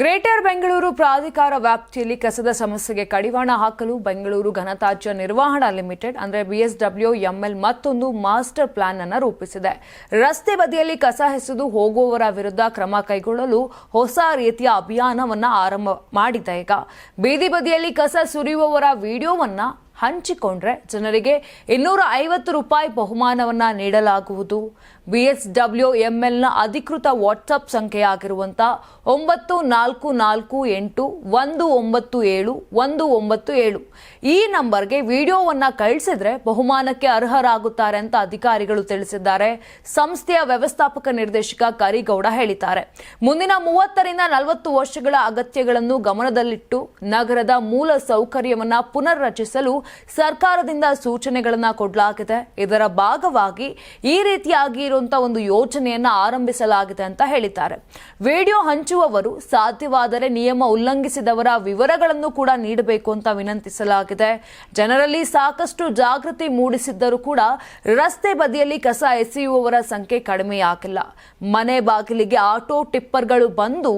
Greater Bengaluru ಪ್ರಾಧಿಕಾರ ವ್ಯಾಪ್ತಿಯಲ್ಲಿ ಕಸದ ಸಮಸ್ಯೆಗೆ ಕಡಿವಾಣ ಹಾಕಲು ಬೆಂಗಳೂರು ಘನತಾಜ್ಯ ನಿರ್ವಹಣಾ ಲಿಮಿಟೆಡ್, ಅಂದರೆ ಬಿಎಸ್ಡಬ್ಲ್ಯೂ, ಎಂಎಲ್ ಮತ್ತೊಂದು ಮಾಸ್ಟರ್ ಪ್ಲಾನ್ ಅನ್ನು ರೂಪಿಸಿದೆ. ರಸ್ತೆ ಬದಿಯಲ್ಲಿ ಕಸ ಎಸೆದು ಹೋಗುವವರ ವಿರುದ್ಧ ಕ್ರಮ ಕೈಗೊಳ್ಳಲು ಹೊಸ ರೀತಿಯ ಅಭಿಯಾನವನ್ನು ಆರಂಭ ಮಾಡಿದೆ ಈಗ. ಬೀದಿ ಬದಿಯಲ್ಲಿ ಕಸ ಸುರಿಯುವವರ ವಿಡಿಯೋವನ್ನ ಹಂಚಿಕೊಂಡ್ರೆ ಜನರಿಗೆ ಇನ್ನೂರ ಐವತ್ತು ರೂಪಾಯಿ ಬಹುಮಾನವನ್ನು ನೀಡಲಾಗುವುದು. ಬಿಎಸ್ಡಬ್ಲ್ಯೂ ಎಂಎಲ್ನ ಅಧಿಕೃತ ವಾಟ್ಸಪ್ ಸಂಖ್ಯೆಯಾಗಿರುವಂಥ ಒಂಬತ್ತು ನಾಲ್ಕು ನಾಲ್ಕು ಎಂಟು ಒಂದು ಒಂಬತ್ತು ಏಳು ಒಂದು ಒಂಬತ್ತು ಏಳು. ಈ ನಂಬರ್ಗೆ ವಿಡಿಯೋವನ್ನ ಕಳಿಸಿದ್ರೆ ಬಹುಮಾನಕ್ಕೆ ಅರ್ಹರಾಗುತ್ತಾರೆ ಅಂತ ಅಧಿಕಾರಿಗಳು ತಿಳಿಸಿದ್ದಾರೆ. ಸಂಸ್ಥೆಯ ವ್ಯವಸ್ಥಾಪಕ ನಿರ್ದೇಶಕ ಕರಿಗೌಡ ಹೇಳಿದ್ದಾರೆ. ಮುಂದಿನ ಮೂವತ್ತರಿಂದ ನಲವತ್ತು ವರ್ಷಗಳ ಅಗತ್ಯಗಳನ್ನು ಗಮನದಲ್ಲಿಟ್ಟು ನಗರದ ಮೂಲ ಸೌಕರ್ಯವನ್ನ ಪುನರ್ರಚಿಸಲು ಸರ್ಕಾರದಿಂದ ಸೂಚನೆಗಳನ್ನ ಕೊಡಲಾಗಿದೆ. ಇದರ ಭಾಗವಾಗಿ ಈ ರೀತಿಯಾಗಿ ಇರುವಂತಹ ಒಂದು ಯೋಜನೆಯನ್ನ ಆರಂಭಿಸಲಾಗಿದೆ ಅಂತ ಹೇಳಿದ್ದಾರೆ. ವಿಡಿಯೋ ಹಂಚುವವರು ಸಾಧ್ಯವಾದರೆ ನಿಯಮ ಉಲ್ಲಂಘಿಸಿದವರ ವಿವರಗಳನ್ನು ಕೂಡ ನೀಡಬೇಕು ಅಂತ ವಿನಂತಿಸಲಾಗಿದೆ. ಜನರಲ್ಲಿ ಸಾಕಷ್ಟು ಜಾಗೃತಿ ಮೂಡಿಸಿದ್ದರೂ ಕೂಡ ರಸ್ತೆ ಬದಿಯಲ್ಲಿ ಕಸ ಎಸೆಯುವವರ ಸಂಖ್ಯೆ ಕಡಿಮೆಯಾಗಿಲ್ಲ. ಮನೆ ಬಾಗಿಲಿಗೆ ಆಟೋ ಟಿಪ್ಪರ್ಗಳು ಬಂದು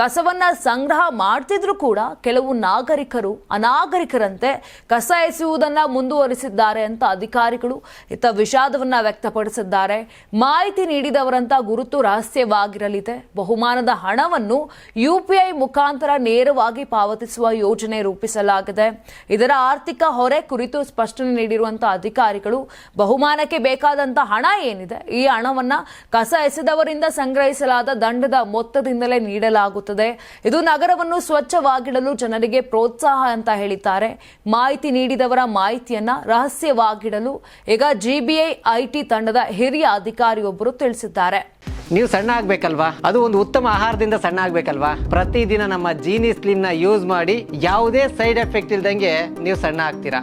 ಕಸವನ್ನ ಸಂಗ್ರಹ ಮಾಡ್ತಿದ್ರು ಕೂಡ ಕೆಲವು ನಾಗರಿಕರು, ಅನಾಗರಿಕರಂತೆ ಕಸ ಎಸೆಯುವುದನ್ನ ಮುಂದುವರಿಸಿದ್ದಾರೆ ಅಂತ ಅಧಿಕಾರಿಗಳು ಇತ್ತ ವಿಷಾದವನ್ನ ವ್ಯಕ್ತಪಡಿಸಿದ್ದಾರೆ. ಮಾಹಿತಿ ನೀಡಿದವರಂತ ಗುರುತು ರಹಸ್ಯವಾಗಿರಲಿದೆ. ಬಹುಮಾನದ ಹಣವನ್ನು ಯುಪಿಐ ಮುಖಾಂತರ ನೇರವಾಗಿ ಪಾವತಿಸುವ ಯೋಜನೆ ರೂಪಿಸಲಾಗಿದೆ. ಇದರ ಆರ್ಥಿಕ ಹೊರೆ ಕುರಿತು ಸ್ಪಷ್ಟನೆ ನೀಡಿರುವಂತಹ ಅಧಿಕಾರಿಗಳು, ಬಹುಮಾನಕ್ಕೆ ಬೇಕಾದಂತಹ ಹಣ ಏನಿದೆ, ಈ ಹಣವನ್ನ ಕಸ ಎಸೆದವರಿಂದ ಸಂಗ್ರಹಿಸಲಾದ ದಂಡದ ಮೊತ್ತದಿಂದಲೇ ನೀಡಲಾಗುತ್ತದೆ. ಇದು ನಗರವನ್ನು ಸ್ವಚ್ಛವಾಗಿಡಲು ಜನರಿಗೆ ಪ್ರೋತ್ಸಾಹ ಅಂತ ಹೇಳಿದ್ದಾರೆ. ಮಾಹಿತಿ ನೀಡಿದವರ ಮಾಹಿತಿಯನ್ನ ರಹಸ್ಯವಾಗಿಡಲು ಈಗ ಜಿಬಿಐ ಐಟಿ ತಂಡದ ಹಿರಿಯ ಅಧಿಕಾರಿಯೊಬ್ಬರು ತಿಳಿಸಿದ್ದಾರೆ. ನೀವು ಸಣ್ಣ ಆಗ್ಬೇಕಲ್ವಾ? ಅದು ಒಂದು ಉತ್ತಮ ಆಹಾರದಿಂದ ಸಣ್ಣ ಆಗ್ಬೇಕಲ್ವಾ? ಪ್ರತಿದಿನ ನಮ್ಮ ಜೀನಿ ಸ್ಲಿಮ್ನ ಯೂಸ್ ಮಾಡಿ ಯಾವುದೇ ಸೈಡ್ ಎಫೆಕ್ಟ್ ಇಲ್ದಂಗೆ ನೀವು ಸಣ್ಣ ಆಗ್ತೀರಾ?